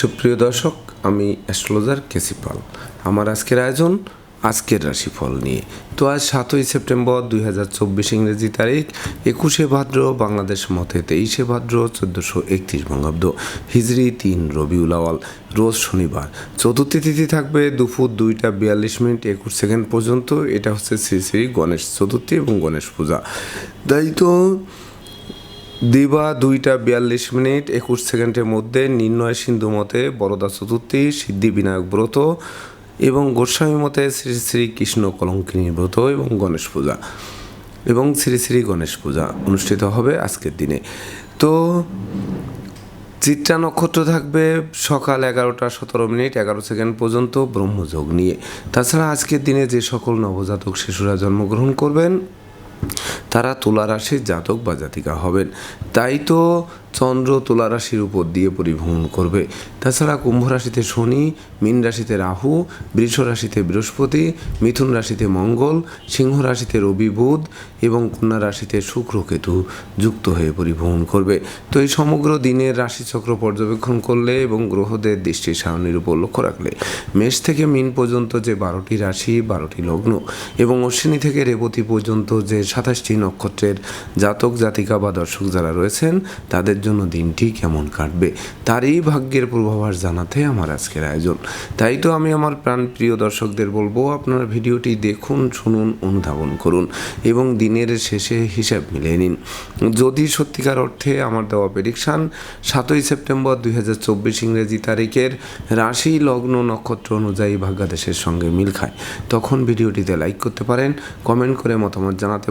সুপ্রিয় দর্শক, আমি অ্যাস্ট্রোলজার কেসিপাল আমার আজকের আয়োজন আজকের রাশিফল নিয়ে। তো আজ সাতই সেপ্টেম্বর দুই হাজার চব্বিশ ইংরেজি তারিখ, একুশে ভাদ্র বাংলাদেশ মতে তেইশে ভাদ্র চোদ্দোশো একত্রিশ বঙ্গাব্দ, হিজড়ি তিন রবিউল আওয়াল রোজ শনিবার। চতুর্থী তিথি থাকবে দুপুর দুইটা বিয়াল্লিশ মিনিট একুশ সেকেন্ড পর্যন্ত। এটা হচ্ছে শ্রী শ্রী গণেশ চতুর্থী এবং গণেশ পূজা। তাই তো দিবা দুইটা বিয়াল্লিশ মিনিট, একুশ সেকেন্ডের মধ্যে নির্ণয় সিন্ধু মতে বরদা চতুর্থী সিদ্ধিবিনায়ক ব্রত এবং গোস্বামী মতে শ্রী শ্রী কৃষ্ণ কলঙ্কিনী ব্রত এবং গণেশ পূজা এবং শ্রী শ্রী গণেশ পূজা অনুষ্ঠিত হবে আজকের দিনে। তো চিত্রা নক্ষত্র থাকবে সকাল এগারোটা সতেরো মিনিট, এগারো সেকেন্ড পর্যন্ত ব্রহ্মযোগ নিয়ে। তাছাড়া আজকের দিনে যে সকল নবজাতক শিশুরা জন্মগ্রহণ করবেন তারা তুলা রাশির জাতক বা জাতিকা হবেন। তাই তো চন্দ্র তুলা রাশির উপর দিয়ে পরিভ্রমণ করবে। তাছাড়া কুম্ভ রাশিতে শনি, মীন রাশিতে রাহু, বৃষ রাশিতে বৃহস্পতি, মিথুন রাশিতে মঙ্গল, সিংহ রাশিতে রবি বুধ এবং কন্যা রাশিতে শুক্র কেতু যুক্ত হয়ে পরিভ্রমণ করবে। তো এই সমগ্র দিনের রাশিচক্র পর্যবেক্ষণ করলে এবং গ্রহদের দৃষ্টি সারণীর উপর লক্ষ্য রাখলে মেষ থেকে মিন পর্যন্ত যে বারোটি রাশি, বারোটি লগ্ন এবং অশ্বিনী থেকে রেবতী পর্যন্ত যে সাতাশটি নক্ষত্রের জাতক, জাতিকা বা দর্শক যারা রয়েছেন, তাদের জন্য দিনটি কেমন কাটবে, তারই ভাগ্যের পূর্বাভাস জানাতে আমার আজকের আয়োজন। তাই তো আমি আমার প্রাণপ্রিয় দর্শকদের বলব, আপনারা ভিডিওটি দেখুন, শুনুন, অনুধাবন করুন এবং দিনের শেষে হিসাব মিলিয়ে নিন। যদি সত্যিকার অর্থে আমার দেওয়া প্রেডিকশান সাতই সেপ্টেম্বর দুই হাজার চব্বিশ ইংরেজি তারিখের রাশি লগ্ন নক্ষত্র অনুযায়ী ভাগ্যাদেশের সঙ্গে মিল খায়, তখন ভিডিওটিতে লাইক করতে পারেন কমেন্ট করে মতামত জানাতে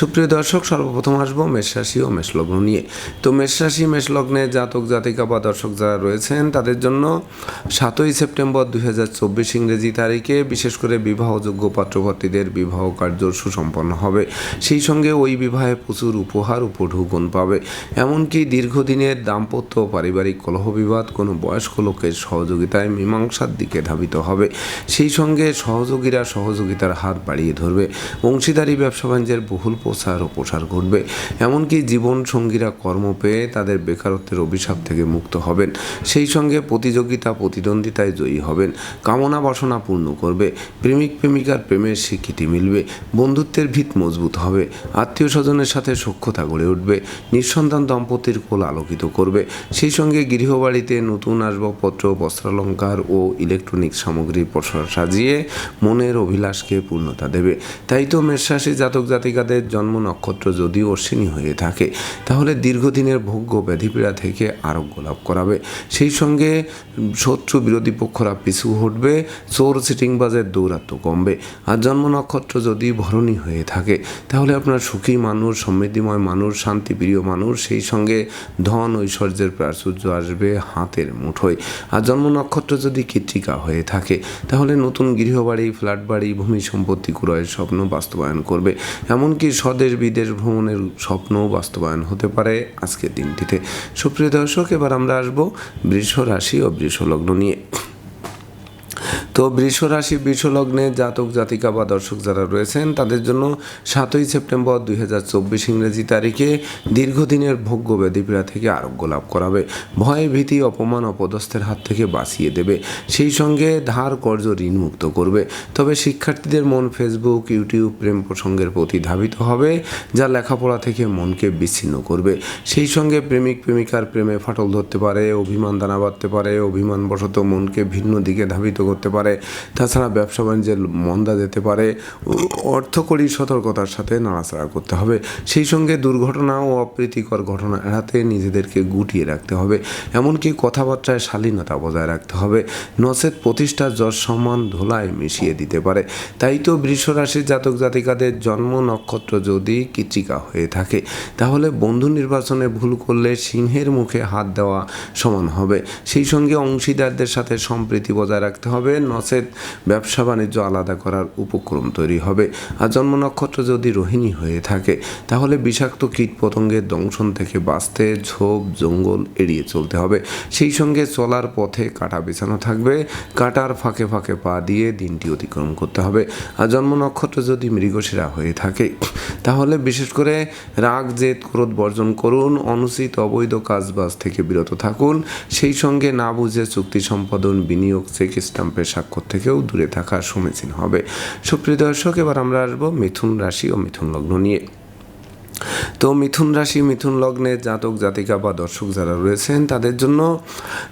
সুপ্রিয় দর্শক, সর্বপ্রথম আসব মেষরাশি ও মেষলগ্ন নিয়ে। তো মেষরাশি মেষলগ্নে জাতক, জাতিকা বা দর্শক যারা রয়েছেন, তাদের জন্য সাতই সেপ্টেম্বর দুই হাজার চব্বিশ ইংরেজি তারিখে বিশেষ করে বিবাহযোগ্য পাত্রপাত্রীদের বিবাহ কার্য সুসম্পন্ন হবে। সেই সঙ্গে ওই বিবাহে প্রচুর উপহার উপঢৌকন পাবে। এমনকি দীর্ঘদিনের দাম্পত্য পারিবারিক কলহ বিবাদ কোনো বয়স্ক লোকের সহযোগিতায় মীমাংসার দিকে ধাবিত হবে। সেই সঙ্গে সহযোগীরা সহযোগিতার হাত বাড়িয়ে ধরবে। অংশীদারি, ব্যবসা বাণিজ্যের বহুল প্রসার ও প্রসার ঘটবে। এমনকি জীবন সঙ্গীরা কর্ম পেয়ে তাদের বেকারত্বের অভিশাপ থেকে মুক্ত হবেন। সেই সঙ্গে প্রতিযোগিতা, প্রতিদ্বন্দ্বিতায় জয়ী হবেন। কামনা বাসনা পূর্ণ করবে। প্রেমিক, প্রেমিকার প্রেমের স্বীকৃতি মিলবে। বন্ধুত্বের ভিত মজবুত হবে। আত্মীয় স্বজনের সাথে সক্ষতা গড়ে উঠবে। নিঃসন্তান দম্পতির কোল আলোকিত করবে। সেই সঙ্গে গৃহবাড়িতে নতুন আসবাবপত্র, বস্ত্রালঙ্কার ও ইলেকট্রনিক সামগ্রীর প্রসার সাজিয়ে মনের অভিলাষকে পূর্ণতা দেবে। তাই তো মেষরাশি জাতক জাতিকাদের জন্ম নক্ষত্র যদি অশ্বিনী হয়ে থাকে, তাহলে দীর্ঘদিনের ভোগ্য ব্যাধিপীড়া থেকে আরোগ্য লাভ করাবে। সেই সঙ্গে শত্রু বিরোধী পক্ষরা পিছু হটবে, চোর সিটিংবাজের দৌরাত্ম কমবে। আর জন্ম নক্ষত্র যদি ভরণী হয়ে থাকে, তাহলে আপনার সুখী মানুষ, সমৃদ্ধিময় মানুষ, শান্তিপ্রিয় মানুষ, সেই সঙ্গে ধন ঐশ্বর্যের প্রাচুর্য আসবে হাতের মুঠোয়। আর জন্ম নক্ষত্র যদি কৃত্রিকা হয়ে থাকে, তাহলে নতুন গৃহবাড়ি ফ্ল্যাট বাড়ি ভূমি সম্পত্তি ক্রয়ের স্বপ্ন বাস্তবায়ন করবে। এমনকি স্বদেশ বিদেশ ভ্রমণের স্বপ্নও বাস্তবায়ন হতে পারে আজকের দিনটিতে। সুপ্রিয় দর্শক, এবার আমরা আসব বৃষ রাশি ও বৃষ লগ্ন নিয়ে। তো বৃষ রাশি, বৃষ লগ্নে জাতক, জাতিকা বা দর্শক যারা রয়েছেন, তাদের জন্য সাতই সেপ্টেম্বর দুই হাজার চব্বিশ ইংরেজি তারিখে দীর্ঘদিনের ভোগ্য ব্যাধিপীড়া থেকে আরোগ্য লাভ করাবে। ভয় ভীতি, অপমান, অপদস্থের হাত থেকে বাঁচিয়ে দেবে। সেই সঙ্গে ধার কর্য ঋণ মুক্ত করবে। তবে শিক্ষার্থীদের মন ফেসবুক, ইউটিউব প্রেম প্রসঙ্গের প্রতি ধাবিত হবে, যা লেখাপড়া থেকে মনকে বিচ্ছিন্ন করবে। সেই সঙ্গে প্রেমিক, প্রেমিকার প্রেমে ফাটল ধরতে পারে, অভিমান দানা বাঁধতে পারে, অভিমানবশত মনকে ভিন্ন দিকে ধাবিত করতে পারে। তাছাড়া ব্যবসা বাণিজ্যের মন্দা যেতে পারে। অর্থকরী সতর্কতার সাথে নাড়াচাড়া করতে হবে। সেই সঙ্গে দুর্ঘটনা ও অপ্রীতিকর ঘটনা এড়াতে নিজেদেরকে গুটিয়ে রাখতে হবে। এমনকি কথাবার্তায় শালীনতা বজায় রাখতে হবে। নচেত প্রতিষ্ঠার যশ সম্মান ধোলায় মিশিয়ে দিতে পারে। তাই তো বৃষরাশির জাতক জাতিকাদের জন্ম নক্ষত্র যদি কৃত্রিকা হয়ে থাকে, তাহলে বন্ধু নির্বাচনে ভুল করলে সিংহের মুখে হাত দেওয়া সমান হবে। সেই সঙ্গে অংশীদারদের সাথে সম্প্রীতি বজায় রাখতে হবে। নচেত ব্যবসা বাণিজ্য আলাদা করার উপক্রম তৈরি হবে। আর জন্ম নক্ষত্র যদি রোহিণী হয়ে থাকে, তাহলে বিষাক্ত কীট পতঙ্গের দংশন থেকে বাঁচতে ঝোপ, জঙ্গল এড়িয়ে চলতে হবে। সেই সঙ্গে চলার পথে কাটা বিছানো থাকবে। কাটার ফাঁকে ফাঁকে পা দিয়ে দিনটি অতিক্রম করতে হবে। আর জন্ম নক্ষত্র যদি মৃগশিরা হয়ে থাকে, তাহলে বিশেষ করে রাগ, জেদ, ক্রোধ বর্জন করুন, অনুচিত অবৈধ কাজবাজ থেকে বিরত থাকুন। সেই সঙ্গে না বুঝে চুক্তি সম্পাদন, বিনিয়োগ, চেক স্টাম্পের স্বাক্ষর থেকেও দূরে থাকা সমীচীন হবে। সুপ্রিয় দর্শক, এবার আমরা আসব মিথুন রাশি ও মিথুন লগ্ন নিয়ে। তো মিথুন রাশি, মিথুন লগ্নে জাতক, জাতিকা বা দর্শক যারা রয়েছেন, তাদের জন্য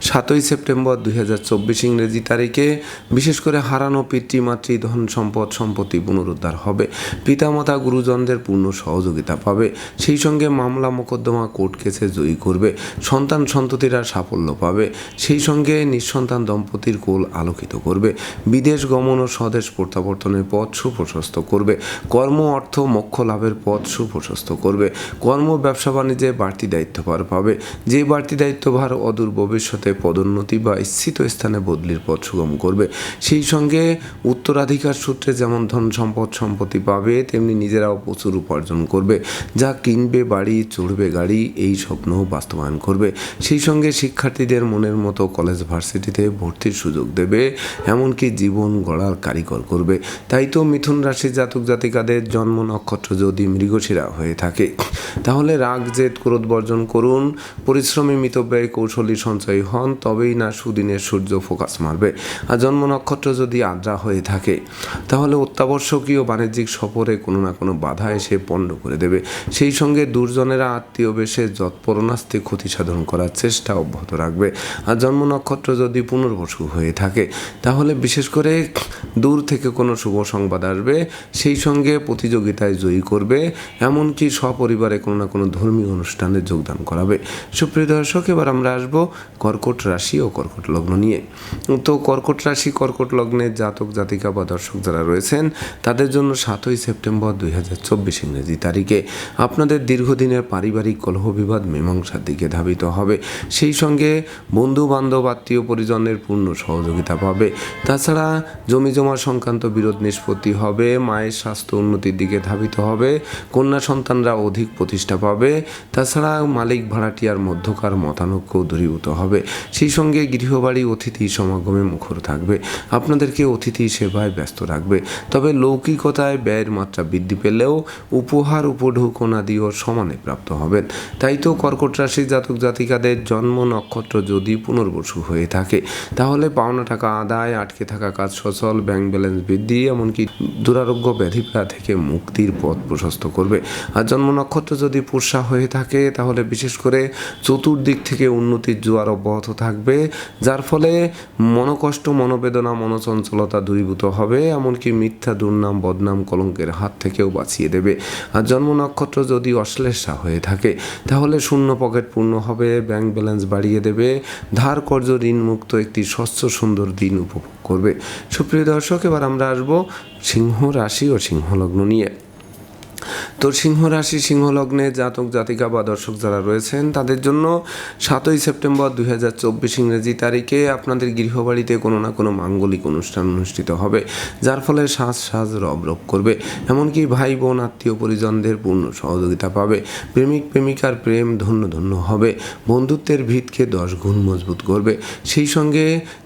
সাতই সেপ্টেম্বর দুই হাজার চব্বিশ ইংরেজি তারিখে বিশেষ করে হারানো পিতৃমাতৃ ধন সম্পদ, সম্পত্তি পুনরুদ্ধার হবে। পিতামাতা, গুরুজনদের পূর্ণ সহযোগিতা পাবে। সেই সঙ্গে মামলা, মোকদ্দমা, কোর্ট কেসে জয়ী করবে। সন্তান সন্ততিরা সাফল্য পাবে। সেই সঙ্গে নিঃসন্তান দম্পতির কোল আলোকিত করবে। বিদেশ গমন ও স্বদেশ প্রত্যাবর্তনের পথ সুপ্রশস্ত করবে। কর্ম, অর্থ, মোক্ষ লাভের পথ সুপ্রশস্ত করবে। কর্ম, ব্যবসা, বাণিজ্যে বাড়তি দায়িত্বভার পাবে। যে বাড়তি দায়িত্বভার অদূর ভবিষ্যতে পদোন্নতি বা ইচ্ছিত স্থানে বদলির পথ সুগম করবে। সেই সঙ্গে উত্তরাধিকার সূত্রে যেমন ধন সম্পদ সম্পত্তি পাবে, তেমনি নিজেরাও প্রচুর উপার্জন করবে। যা কিনবে, বাড়ি, চড়বে গাড়ি, এই স্বপ্ন বাস্তবায়ন করবে। সেই সঙ্গে শিক্ষার্থীদের মনের মতো কলেজ ভার্সিটিতে ভর্তির সুযোগ দেবে, এমনকি জীবন গড়ার কারিগর করবে। তাই তো মিথুন রাশি জাতক জাতিকাদের জন্ম নক্ষত্র যদি মৃগশিরা হয়ে থাকে। তাহলে রাগ, জেদ, ক্রোধ বর্জন করুন। পরিশ্রমী, মিতব্যয়, কৌশলী সঞ্চয়ী হন, তবেই না সুদিনের সূর্য ফোকাস মারবে। আর জন্ম নক্ষত্র যদি আদ্রা হয়ে থাকে, তাহলে অত্যাবশ্যকীয় বাণিজ্যিক সফরে কোনো না কোনো বাধা এসে পণ্ড করে দেবে। সেই সঙ্গে দুর্জনেরা আত্মীয় বেশে যৎপরণাস্তে ক্ষতি সাধন করার চেষ্টা অব্যাহত রাখবে। আর জন্ম নক্ষত্র যদি পুনর্বসু হয়ে থাকে, তাহলে বিশেষ করে দূর থেকে কোনো শুভ সংবাদ আসবে, সেই সঙ্গে প্রতিযোগিতায় জয়ী করবে। এমনকি সপরিবারে কোনো না কোনো ধর্মীয় অনুষ্ঠানে যোগদান করাবে। সুপ্রিয় দর্শক, এবার আমরা আসব কর্কট রাশি ও কর্কট লগ্ন নিয়ে। তো কর্কট রাশি, কর্কট লগ্নের জাতক, জাতিকা বা দর্শক যারা রয়েছেন, তাদের জন্য সাতই সেপ্টেম্বর দুই হাজার চব্বিশ ইংরেজি তারিখে আপনাদের দীর্ঘদিনের পারিবারিক কলহ বিবাদ মীমাংসার দিকে ধাবিত হবে। সেই সঙ্গে বন্ধু বান্ধব আত্মীয় পরিজনের পূর্ণ সহযোগিতা পাবে। তাছাড়া জমি জমা সংক্রান্ত বিরোধ নিষ্পত্তি হবে, মায়ের স্বাস্থ্য উন্নতির দিকে ধাবিত হবে, কন্যা সন্তানরা অধিক প্রতিষ্ঠা পাবে। তাছাড়া মালিক ভাড়াটিয়ার মধ্যকার মতানৈক্য দূরীভূত হবে। সেই সঙ্গে গৃহবাড়ি অতিথি সমাগমে মুখর থাকবে। আপনাদেরকে অতিথি সেবায় ব্যস্ত রাখবে। তবে লৌকিকতায় ব্যয়ের মাত্রা বৃদ্ধি পেলেও উপহার উপঢৌকনাদিও সমানে প্রাপ্ত হবেন। তাই তো কর্কট রাশি জাতক জাতিকাদের জন্ম নক্ষত্র যদি পুনর্বসু হয়ে থাকে, তাহলে পাওনা টাকা আদায়, আটকে থাকা কাজ সচল, ব্যাংক ব্যালেন্স বৃদ্ধি, এমনকি দুরারোগ্য ব্যাধিপীড়া থেকে মুক্তির পথ প্রশস্ত করবে। আর জন্ম নক্ষত্র যদি পুষা হয়ে থাকে, তাহলে বিশেষ করে চতুর্দিক থেকে উন্নতির জোয়ার অব্যাহত থাকবে, যার ফলে মনোকষ্ট, মনোবেদনা, মনোচঞ্চলতা দূরীভূত হবে, এমনকি মিথ্যা, দুর্নাম, বদনাম কলঙ্কের হাত থেকেও বাঁচিয়ে দেবে। আর জন্ম নক্ষত্র যদি অশ্লেষা হয়ে থাকে, তাহলে শূন্য পকেট পূর্ণ হবে, ব্যাংক ব্যালেন্স বাড়িয়ে দেবে, ধার কর্য ঋণমুক্ত একটি স্বচ্ছ, সুন্দর দিন উপভোগ করবে। সুপ্রিয় দর্শক, এবার আমরা আসব সিংহ রাশি ও সিংহ লগ্ন নিয়ে। তো সিংহ রাশি সিংহ লগ্নে জাতক, জাতিকা বা দর্শক যারা রয়েছেন, তাদের জন্য সাতই সেপ্টেম্বর দুই হাজার চব্বিশ ইংরেজি তারিখে আপনাদের গৃহবাড়িতে কোনো না কোনো মাঙ্গলিক অনুষ্ঠান অনুষ্ঠিত হবে, যার ফলে সাজ সাজ রব রব করবে। এমনকি ভাই বোন, আত্মীয় পরিজনদের পূর্ণ সহযোগিতা পাবে। প্রেমিক, প্রেমিকার প্রেম ধন্য ধন্য হবে। বন্ধুত্বের ভিতকে দশ গুণ মজবুত করবে। সেই সঙ্গে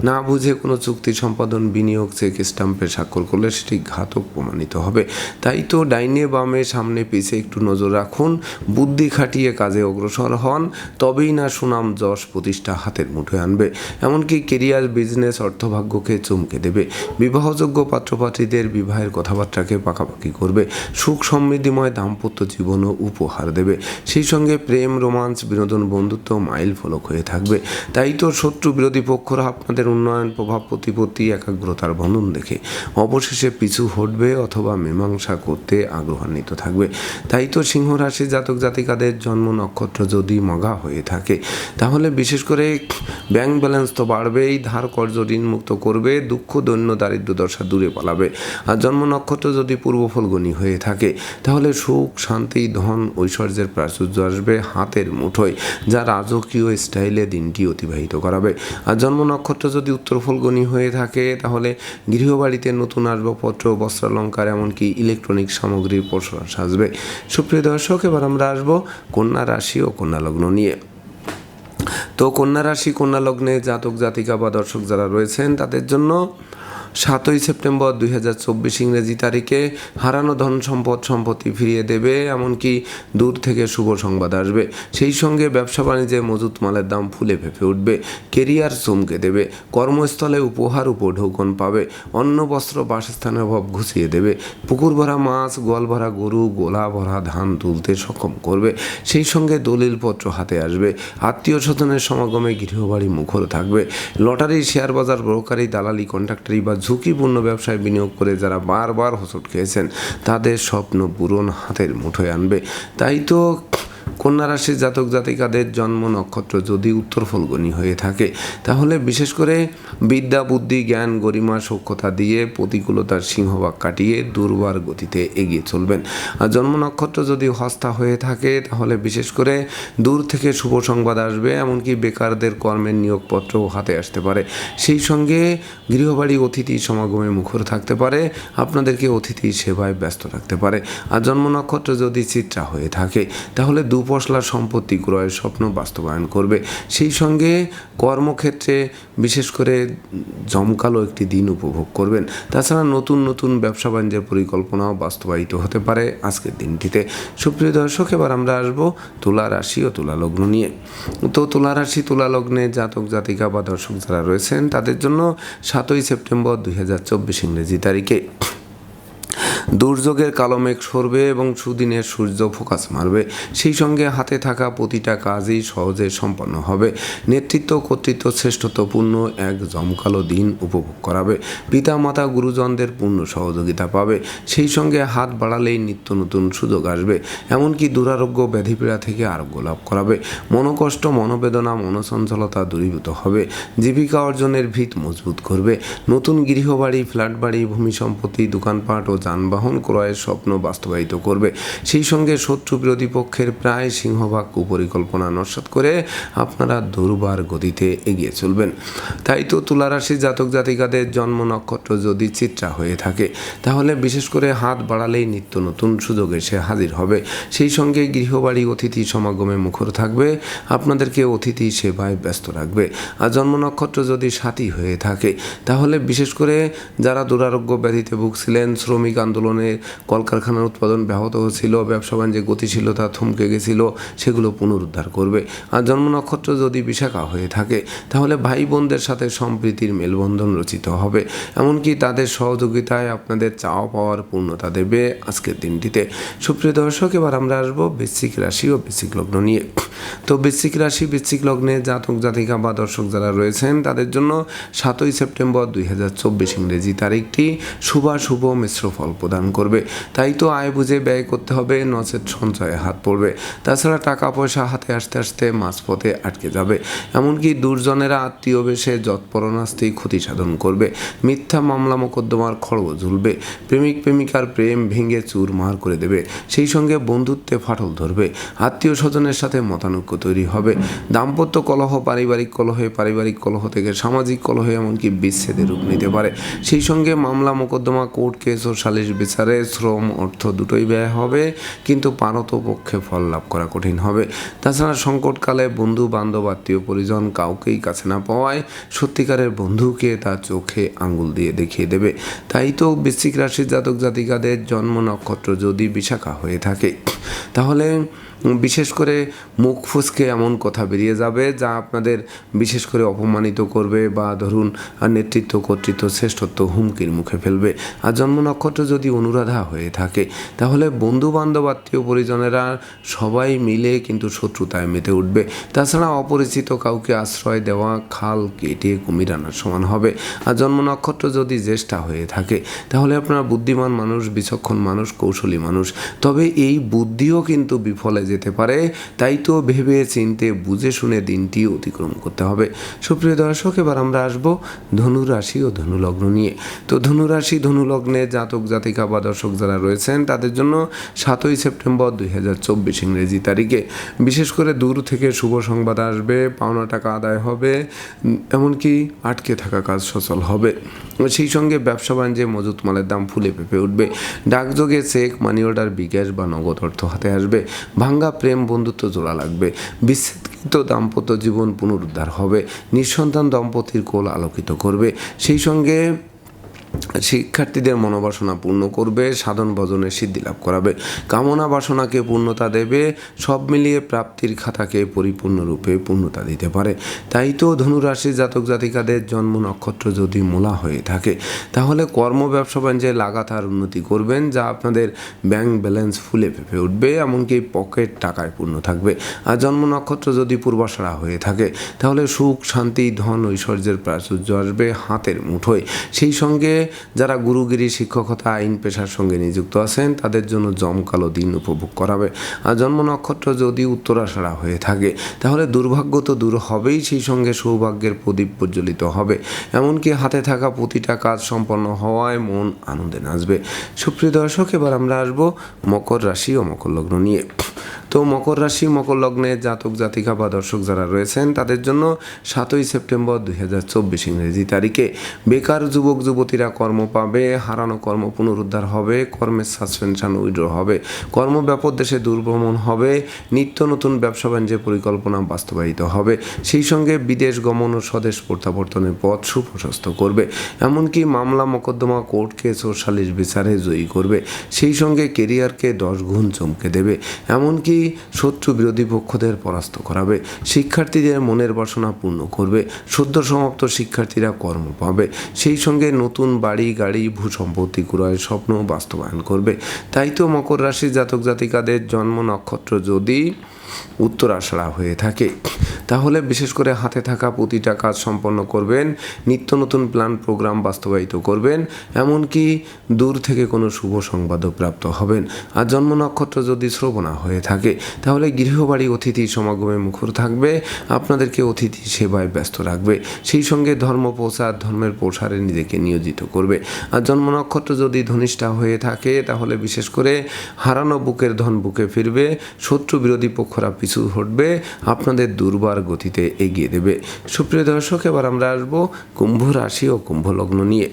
না বুঝে কোনো চুক্তি সম্পাদন, বিনিয়োগ, চেক স্টাম্পে স্বাক্ষর করলে সেটি ঘাতক প্রমাণিত হবে। তাই তো ডাইনে বামে সামনে পিছে একটু নজর রাখুন। বুদ্ধি খাটিয়ে কাজে অগ্রসর হন, তবেই না সুনাম যশ প্রতিষ্ঠা হাতের মুঠোয় আনবে। এমনকি কেরিয়ার, বিজনেস, অর্থভাগ্যকে চমকে দেবে। বিবাহযোগ্য পাত্রপাত্রীদের বিবাহের কথাবার্তাকে পাকাপাকি করবে। সুখ সমৃদ্ধিময় দাম্পত্য জীবনও উপহার দেবে। সেই সঙ্গে প্রেম রোমাঞ্চ বিনোদন, বন্ধুত্ব মাইল ফলক হয়ে থাকবে। তাই তো শত্রু বিরোধী পক্ষরা আপনাদের উন্নয়ন, প্রভাব, প্রতিপত্তি, একাগ্রতার বন্ধন দেখে অবশেষে পিছু হটবে অথবা মীমাংসা করতে আগ্রহান্বিত থাকবে। তাই তো সিংহ রাশি জাতক জাতিকাদের জন্ম নক্ষত্র যদি মগা হয়ে থাকে, তাহলে বিশেষ করে ব্যাংক ব্যালেন্স তো বাড়বেই, ধার কর্জ ঋণ মুক্ত করবে, দুঃখ, দৈন্য, দারিদ্র দশা দূরে পালাবে। আর জন্ম নক্ষত্র যদি পূর্ব ফলগুনি হয়ে থাকে, তাহলে সুখ, শান্তি, ধন, ঐশ্বর্যের প্রাচুর্য আসবে হাতের মুঠোয়, যা রাজকীয় স্টাইলে দিনটি অতিবাহিত করাবে। আর জন্ম নক্ষত্র যদি উত্তর ফলগুনি হয়ে থাকে, তাহলে গৃহবাড়িতে নতুন আসবাবপত্র, বস্ত্রালঙ্কার, এমনকি ইলেকট্রনিক সামগ্রীর প্রসার সাজবে। সুপ্রিয় দর্শক, এবার আমরা আসব কন্যা রাশি ও কন্যা লগ্ন নিয়ে। তো কন্যা রাশি, কন্যা লগ্নে জাতক, জাতিকা বা দর্শক যারা রয়েছেন, তাদের জন্য সাতই সেপ্টেম্বর দুই হাজার চব্বিশ ইংরেজি তারিখে হারানো ধন সম্পদ সম্পত্তি ফিরিয়ে দেবে, এমনকি দূর থেকে শুভ সংবাদ আসবে। সেই সঙ্গে ব্যবসা বাণিজ্যে মজুত মালের দাম ফুলে ফেঁপে উঠবে, কেরিয়ার চমকে দেবে, কর্মস্থলে উপহার উপঢৌকন পাবে, অন্ন, বস্ত্র বাসস্থানের অভাব ঘুষিয়ে দেবে, পুকুর ভরা মাছ, গোয়াল ভরা গরু, গোলা ভরা ধান তুলতে সক্ষম করবে। সেই সঙ্গে দলিলপত্র হাতে আসবে, আত্মীয় স্বজনের সমাগমে গৃহবাড়ি মুখর থাকবে। লটারি শেয়ার বাজার ব্রোকারি দালালি, কন্ট্রাক্টরি বা ঝুঁকিপূর্ণ ব্যবসায় বিনিয়োগ করে যারা বারবার হোঁচট খেয়েছেন, তাদের স্বপ্ন পূরণ হাতের মুঠোয় আনবে। তাই তো কন্যা রাশির জাতক জাতিকাদের জন্ম নক্ষত্র যদি উত্তর ফলগনি হয়ে থাকে, তাহলে বিশেষ করে বিদ্যা, বুদ্ধি, জ্ঞান, গরিমা সক্ষতা দিয়ে প্রতিকূলতার সিংহভাগ কাটিয়ে দুর্বার গতিতে এগিয়ে চলবেন। আর জন্ম নক্ষত্র যদি হস্তা হয়ে থাকে, তাহলে বিশেষ করে দূর থেকে শুভ সংবাদ আসবে, এমনকি বেকারদের কর্মের নিয়োগপত্রও হাতে আসতে পারে। সেই সঙ্গে গৃহবাড়ি অতিথি সমাগমে মুখর থাকতে পারে, আপনাদেরকে অতিথি সেবায় ব্যস্ত রাখতে পারে। আর জন্ম নক্ষত্র যদি চিত্রা হয়ে থাকে, তাহলে দুপশলা সম্পত্তি ক্রয়ের স্বপ্ন বাস্তবায়ন করবে। সেই সঙ্গে কর্মক্ষেত্রে বিশেষ করে জমকালো একটি দিন উপভোগ করবেন। তাছাড়া নতুন নতুন ব্যবসা বাণিজ্যের পরিকল্পনাও বাস্তবায়িত হতে পারে আজকের দিনটিতে। সুপ্রিয় দর্শক, এবার আমরা আসব তুলা রাশি ও তুলা লগ্ন নিয়ে। তো তুলা রাশি, তুলা লগ্নে জাতক, জাতিকা বা দর্শক যারা রয়েছেন, তাদের জন্য সাতই সেপ্টেম্বর দুই হাজার চব্বিশ ইংরেজি তারিখে। দুর্যোগের কালো মেঘ সরবে এবং সুদিনের সূর্য ফোকাস মারবে। সেই সঙ্গে হাতে থাকা প্রতিটা কাজই সহজে সম্পন্ন হবে। নেতৃত্ব কর্তৃত্ব শ্রেষ্ঠত্বপূর্ণ এক জমকালো দিন উপভোগ করাবে। পিতা মাতা গুরুজনদের পূর্ণ সহযোগিতা পাবে। সেই সঙ্গে হাত বাড়ালেই নিত্য নতুন সুযোগ আসবে। এমনকি দুরারোগ্য ব্যাধিপীড়া থেকে আরোগ্য লাভ করাবে। মনোকষ্ট, মনোবেদনা মনোচঞ্চলতা দূরীভূত হবে। জীবিকা অর্জনের ভিত মজবুত করবে। নতুন গৃহবাড়ি ফ্ল্যাট বাড়ি ভূমি সম্পত্তি, দোকানপাট ও যানবাহন ক্রয়ের স্বপ্ন বাস্তবায়িত করবে। সেই সঙ্গে শত্রু বিরোধী পক্ষের প্রায় সিংহভাগ কুপরিকল্পনা নস্বাত করে আপনারা দুর্বার গতিতে এগিয়ে চলবেন। তাই তো তুলারাশি জাতক জাতিকাদের জন্ম নক্ষত্র যদি চিত্রা হয়ে থাকে, তাহলে বিশেষ করে হাত বাড়ালেই নিত্য নতুন সুযোগ এসে হাজির হবে। সেই সঙ্গে গৃহবাড়ি অতিথি সমাগমে মুখর থাকবে, আপনাদেরকে অতিথি সেবায় ব্যস্ত রাখবে। আর জন্ম নক্ষত্র যদি সাথী হয়ে থাকে, তাহলে বিশেষ করে যারা দুরারোগ্য ব্যাধিতে ভুগছিলেন, শ্রমিক আন্দোলনে কলকারখানার উৎপাদন ব্যাহত হয়েছিল, ব্যবসা বাণিজ্যে গতিশীলতা থমকে গেছিল, সেগুলো পুনরুদ্ধার করবে। আর জন্ম নক্ষত্র যদি বিশাখা হয়ে থাকে, তাহলে ভাই বোনদের সাথে সম্প্রীতির মেলবন্ধন রচিত হবে। এমনকি তাদের সহযোগিতায় আপনাদের চাওয়া পাওয়ার পূর্ণতা দেবে আজকের দিনটিতে। সুপ্রিয় দর্শক, এবার আমরা আসব বৃশ্চিক রাশি ও বৃশ্চিক লগ্ন নিয়ে। তো বৃশ্চিক রাশি, বৃশ্চিক লগ্নে জাতক, জাতিকা বা দর্শক যারা রয়েছেন, তাদের জন্য সাতই সেপ্টেম্বর দুই হাজার চব্বিশ ইংরেজি তারিখটি শুভাশুভ মিশ্র ফল প্রদান করবে। তাই তো আয় বুঝে ব্যয় করতে হবে, নচেত সঞ্চয়ে হাত পড়বে। তাছাড়া টাকা পয়সা হাতে আসতে আসতে মাঝপথে আটকে যাবে। এমনকি দুর্জনেরা আত্মীয় বেশে যৎপরণাস্তেই ক্ষতি সাধন করবে। মিথ্যা মামলা মোকদ্দমার খড়গ ঝুলবে। প্রেমিক প্রেমিকার প্রেম ভেঙে চুরমার করে দেবে। সেই সঙ্গে বন্ধুত্বে ফাটল ধরবে। আত্মীয় স্বজনের সাথে মতানৈক্য তৈরি হবে। দাম্পত্য কলহ পারিবারিক কলহে পারিবারিক কলহ থেকে সামাজিক কলহে এমনকি বিচ্ছেদের রূপ নিতে পারে। সেই সঙ্গে মামলা মোকদ্দমা কোর্ট কেস ও সালিশ বিচারে শ্রম, অর্থ দুটোই ব্যয় হবে, কিন্তু পারত পক্ষে ফল লাভ করা কঠিন হবে। তাছাড়া সংকটকালে বন্ধু, বান্ধব, আত্মীয়, পরিজন কাউকেই কাছে না পাওয়ায় সত্যিকারের বন্ধুকে তার চোখে আঙ্গুল দিয়ে দেখিয়ে দেবে। তাই তো বৃশ্চিক রাশির জাতক জাতিকাদের জন্ম নক্ষত্র যদি বিশাখা হয়ে থাকে। তাহলে বিশেষ করে মুখ ফুসকে এমন কথা বেরিয়ে যাবে যা আপনাদের বিশেষ করে অপমানিত করবে বা ধরুন নেতৃত্ব, কর্তৃত্ব, শ্রেষ্ঠত্ব হুমকির মুখে ফেলবে। আর জন্ম নক্ষত্র যদি অনুরাধা হয়ে থাকে, তাহলে বন্ধু বান্ধব আত্মীয় পরিজনেরা সবাই মিলে কিন্তু শত্রুতায় মেতে উঠবে। তাছাড়া অপরিচিত কাউকে আশ্রয় দেওয়া, খাল কেটে কুমির আনার সমান হবে। আর জন্ম নক্ষত্র যদি জ্যেষ্ঠা হয়ে থাকে, তাহলে আপনার বুদ্ধিমান মানুষ, বিচক্ষণ মানুষ, কৌশলী মানুষ। তবে এই বুদ্ধিও কিন্তু বিফলে যেতে পারে, তাই তো ভেবে চিনতে বুঝে শুনে দিনটি অতিক্রম করতে হবে। সুপ্রিয় দর্শক, এবার আমরা আসব ধনু রাশি ও ধনু লগ্ন নিয়ে। তো ধনু রাশি ধনু লগ্নে জাতক, জাতিকা বা দর্শক যারা রয়েছেন, তাদের জন্য সাতই সেপ্টেম্বর দুই হাজার চব্বিশ ইংরেজি তারিখে। বিশেষ করে দূর থেকে শুভ সংবাদ আসবে, পাওনা টাকা আদায় হবে, এমনকি আটকে থাকা কাজ সচল হবে। সেই সঙ্গে ব্যবসা বাণিজ্যে মজুত মালের দাম ফুলে পেঁপে উঠবে। ডাকযোগে চেক মানি অর্ডার বিকাশ বা নগদ অর্থ হাতে আসবে, ভাঙ্গা প্রেম বন্ধুত্ব জোড়া লাগবে, বিচ্ছেদকৃত দাম্পত্য জীবন পুনরুদ্ধার হবে, নিঃসন্তান দম্পতির কোল আলোকিত করবে, সেই সঙ্গে শিক্ষার্থীদের মনোবাসনা পূর্ণ করবে, সাধন ভজনের সিদ্ধি লাভ করাবে। কামনা বাসনাকে পূর্ণতা দেবে, সব মিলিয়ে প্রাপ্তির খাতাকে পরিপূর্ণরূপে পূর্ণতা দিতে পারে। তাই তো ধনুরাশি জাতক জাতিকাদের জন্ম নক্ষত্র যদি মূলা হয়ে থাকে, তাহলে কর্ম ব্যবসা বাণিজ্যে লাগাতার উন্নতি করবেন, যা আপনাদের ব্যাংক ব্যালেন্স ফুলে ফেপে উঠবে, এমনকি পকেট টাকায় পূর্ণ থাকবে। আর জন্ম নক্ষত্র যদি পূর্বাশারা হয়ে থাকে, তাহলে সুখ, শান্তি, ধন, ঐশ্বর্যের প্রাচুর্য আসবে হাতের মুঠোয়। সেই সঙ্গে যারা গুরুগিরি শিক্ষকতা আইন পেশার সঙ্গে নিযুক্ত আছেন, তাদের জন্য জমকালো দিন উপভোগ করাবে। আর জন্ম নক্ষত্র যদি উত্তরাষাড়া হয়ে থাকে, তাহলে দুর্ভাগ্য তো দূর হবেই, সেই সঙ্গে সৌভাগ্যের প্রদীপ প্রজ্বলিত হবে। এমনকি হাতে থাকা প্রতিটা কাজ সম্পন্ন হওয়ায় মন আনন্দে নাচবে। সুপ্রিয় দর্শক, এবার আমরা আসব মকর রাশি ও মকর লগ্ন নিয়ে। তো মকর রাশি, মকর লগ্নে জাতক, জাতিকা বা দর্শক যারা রয়েছেন, তাদের জন্য সাতই সেপ্টেম্বর দুই হাজার চব্বিশ ইংরেজি তারিখে। বেকার যুবক, যুবতীরা কর্ম পাবে, হারানো কর্ম পুনরুদ্ধার হবে কর্মের সাসপেনশন উইড্র হবে। কর্ম ব্যাপক দেশে দুর্ভ্রমণ হবে, নিত্য নতুন ব্যবসা বাণিজ্যের পরিকল্পনা বাস্তবায়িত হবে। সেই সঙ্গে বিদেশ গমন ও স্বদেশ প্রত্যাবর্তনের পথ সুপ্রশস্ত করবে। এমনকি মামলা, মোকদ্দমা, কোর্ট কেস ও সালিশ বিচারে জয়ী করবে। সেই সঙ্গে কেরিয়ারকে দশ গুণ চমকে দেবে। এমনকি শত্রু বিরোধী পক্ষদের পরাস্ত করাবে। শিক্ষার্থীদের মনের বাসনা পূর্ণ করবে। সদ্য সমাপ্ত শিক্ষার্থীরা কর্ম পাবে। সেই সঙ্গে নতুন বাড়ি, গাড়ি, ভূ সম্পত্তি ক্রয়ের স্বপ্ন বাস্তবায়ন করবে। তাই তো মকর রাশির জাতক জাতিকাদের জন্ম নক্ষত্র যদি উত্তর আষাঢ়া হয়ে থাকে। তাহলে বিশেষ করে হাতে থাকা প্রতিটা কাজ সম্পন্ন করবেন, নিত্য নতুন প্ল্যান প্রোগ্রাম বাস্তবায়িত করবেন, এমনকি দূর থেকে কোনো শুভ সংবাদও প্রাপ্ত হবেন। আর জন্ম নক্ষত্র যদি শ্রবণা হয়ে থাকে, তাহলে গৃহবাড়ি অতিথি সমাগমে মুখর থাকবে, আপনাদেরকে অতিথি সেবায় ব্যস্ত রাখবে। সেই সঙ্গে ধর্ম প্রচার, ধর্মের প্রসারে নিজেকে নিয়োজিত করবে। আর জন্ম নক্ষত্র যদি ধনিষ্ঠা হয়ে থাকে, তাহলে বিশেষ করে হারানো বুকের ধন বুকে ফিরবে, শত্রু বিরোধী পক্ষরা পিছু হটবে, আপনাদের দুর্বার গতিতে এগিয়ে দেবে। সুপ্রিয় দর্শক, এবার আমরা আসব কুম্ভ রাশি ও কুম্ভ লগ্ন নিয়ে।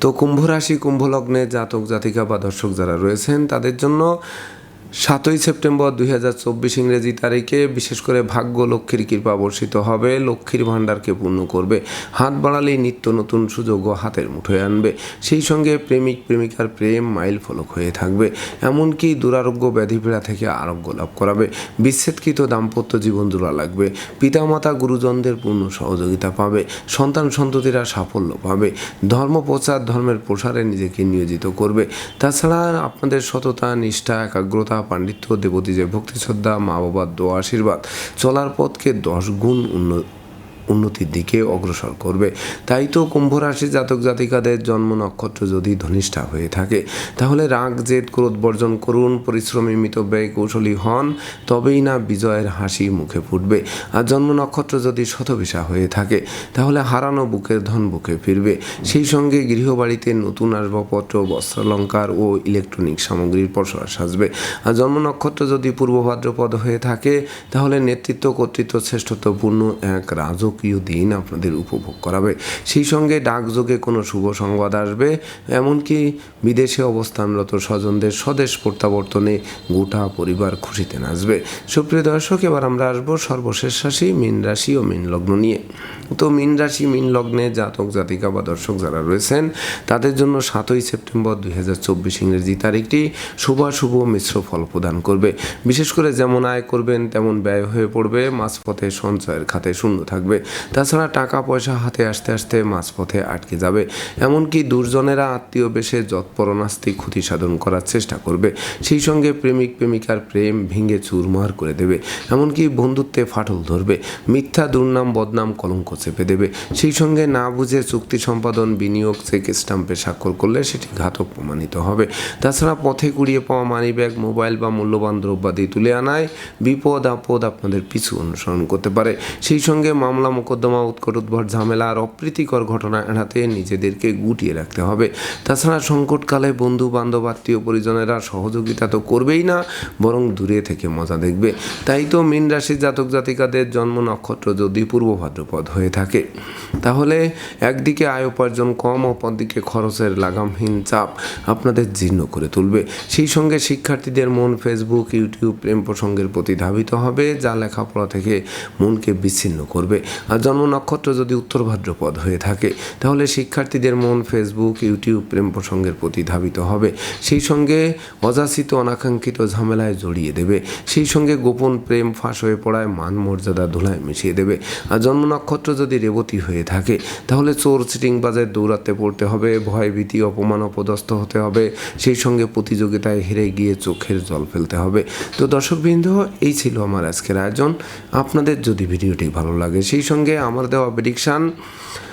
তো কুম্ভ রাশি, কুম্ভ লগ্নে জাতক জাতিকা বা দর্শক যারা রয়েছেন, তাদের জন্য সাতই সেপ্টেম্বর দুই হাজার চব্বিশ ইংরেজি তারিখে বিশেষ করে ভাগ্য লক্ষ্মীর কৃপা বর্ষিত হবে, লক্ষ্মীর ভাণ্ডারকে পূর্ণ করবে, হাত বাড়ালেই নিত্য নতুন সুযোগও হাতের মুঠোয় আনবে, সেই সঙ্গে প্রেমিক, প্রেমিকার প্রেম মাইল ফলক হয়ে থাকবে, এমনকি দুরারোগ্য ব্যাধিপীড়া থেকে আরোগ্য লাভ করাবে, বিচ্ছেদকৃত দাম্পত্য জীবন জোড়া লাগবে, পিতামাতা গুরুজনদের পূর্ণ সহযোগিতা পাবে, সন্তান সন্ততিরা সাফল্য পাবে, ধর্ম প্রচার, ধর্মের প্রসারে নিজেকে নিয়োজিত করবে। তাছাড়া আপনাদের সততা, নিষ্ঠা, একাগ্রতা পাণ্ডিত্য দেবতীজের ভক্তি শ্রদ্ধা মা বাবার দোয়া আশীর্বাদ চলার পথকে দশ গুণ উন্ন উন্নতির দিকে অগ্রসর করবে। তাই তো কুম্ভ রাশি জাতক জাতিকাদের জন্ম নক্ষত্র যদি ধনিষ্ঠা হয়ে থাকে, তাহলে রাগ, জেদ, ক্রোধ বর্জন করুন, পরিশ্রমী মিতব্যয় কৌশলী হন, তবেই না বিজয়ের হাসি মুখে ফুটবে। আর জন্ম নক্ষত্র যদি শতভিসা হয়ে থাকে, তাহলে হারানো বুকের ধন বুকে ফিরবে। সেই সঙ্গে গৃহবাড়িতে নতুন আসবাবপত্র, বস্ত্রালঙ্কার ও ইলেকট্রনিক সামগ্রীর পসরা সাজবে। আর জন্ম নক্ষত্র যদি পূর্ব ভাদ্রপদ হয়ে থাকে, তাহলে নেতৃত্ব, কর্তৃত্ব, শ্রেষ্ঠত্বপূর্ণ এক রাজকীয় দিন আপনাদের উপভোগ করাবে। সেই সঙ্গে ডাকযোগে কোনো শুভ সংবাদ আসবে, এমনকি বিদেশে অবস্থানরত স্বজনদের স্বদেশ প্রত্যাবর্তনে গোটা পরিবার খুশিতে নাচবে। সুপ্রিয় দর্শক, এবার আমরা আসব সর্বশেষ রাশি মীন রাশি ও মীন লগ্ন নিয়ে। তো মীন রাশি, মীন লগ্নে জাতক, জাতিকা বা দর্শক যারা রয়েছেন, তাদের জন্য সাতই সেপ্টেম্বর দুই হাজার চব্বিশ ইংরেজি তারিখটি শুভাশুভ মিশ্র ফল প্রদান করবে। বিশেষ করে যেমন আয় করবেন, তেমন ব্যয় হয়ে পড়বে, মাঝপথে সঞ্চয়ের খাতে শূন্য থাকবে। তাছাড়া টাকা পয়সা হাতে আসতে আসতে মাঝপথে আটকে যাবে। এমনকি দুর্জনেরা আত্মীয় বেশে যৎপরণাস্তি ক্ষতি সাধন করার চেষ্টা করবে। সেই সঙ্গে প্রেমিক প্রেমিকার প্রেম ভেঙে চুরমার করে দেবে। এমনকি বন্ধুত্বে ফাটল ধরবে। মিথ্যা দুর্নাম, বদনাম, কলঙ্ক চেপে দেবে। সেই সঙ্গে না বুঝে চুক্তি সম্পাদন, বিনিয়োগ চেক স্টাম্পে স্বাক্ষর করলে সেটি ঘাতক প্রমাণিত হবে। তাছাড়া পথে কুড়িয়ে পাওয়া মানিব্যাগ, মোবাইল বা মূল্যবান দ্রব্যাদি তুলে আনায় বিপদ আপদ আপনাদের পিছু অনুসরণ করতে পারে। সেই সঙ্গে মামলা মোকদ্দমা, উৎকট উদ্ভট ঝামেলা আর অপ্রীতিকর ঘটনা এড়াতে নিজেদেরকে গুটিয়ে রাখতে হবে। তাছাড়া সংকটকালে বন্ধু বান্ধব আত্মীয় পরিজনেরা সহযোগিতা তো করবেই না, বরং দূরে থেকে মজা দেখবে। তাই তো মীন রাশি জাতক জাতিকাদের জন্ম নক্ষত্র যদি পূর্ব ভাদ্রপদ হয়ে থাকে, তাহলে একদিকে আয় উপার্জন কম, অপরদিকে খরচের লাগামহীন চাপ আপনাদের জীর্ণ করে তুলবে। সেই সঙ্গে শিক্ষার্থীদের মন ফেসবুক ইউটিউব প্রেম প্রসঙ্গের প্রতি ধাবিত হবে, যা লেখাপড়া থেকে মনকে বিচ্ছিন্ন করবে। জন্ম নক্ষত্র যদি উত্তর ভাদ্রপদ হয়ে থাকে, তাহলে শিক্ষার্থীদের মন ফেসবুক ইউটিউব প্রেম প্রসঙ্গের প্রতি ধাবিত হবে। সেই সঙ্গে অযাচিত অনাকাঙ্ক্ষিত ঝামেলায় জড়িয়ে দেবে। সেই সঙ্গে গোপন প্রেম ফাঁস হয়ে পড়ায় মান মর্যাদা ধুলায় মিশিয়ে দেবে। আর জন্ম নক্ষত্র যদি রেবতী হয়ে থাকে, তাহলে চোর চিটিং বাজার দৌড়াতে পড়তে হবে, ভয় ভীতি, অপমান, অপদস্থ হতে হবে। সেই সঙ্গে প্রতিযোগিতায় হেরে গিয়ে চোখের জল ফেলতে হবে। তো দর্শকবৃন্দ, এই ছিল আমার আজকের আয়োজন। আপনাদের যদি ভিডিওটি ভালো লাগে, সেই সঙ্গে আমার দেওয়া প্রেডিকশান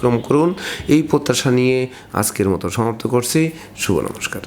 অতিক্রম করুন। এই প্রত্যাশা নিয়ে আজকের মতো সমাপ্ত করছি। শুভ নমস্কার।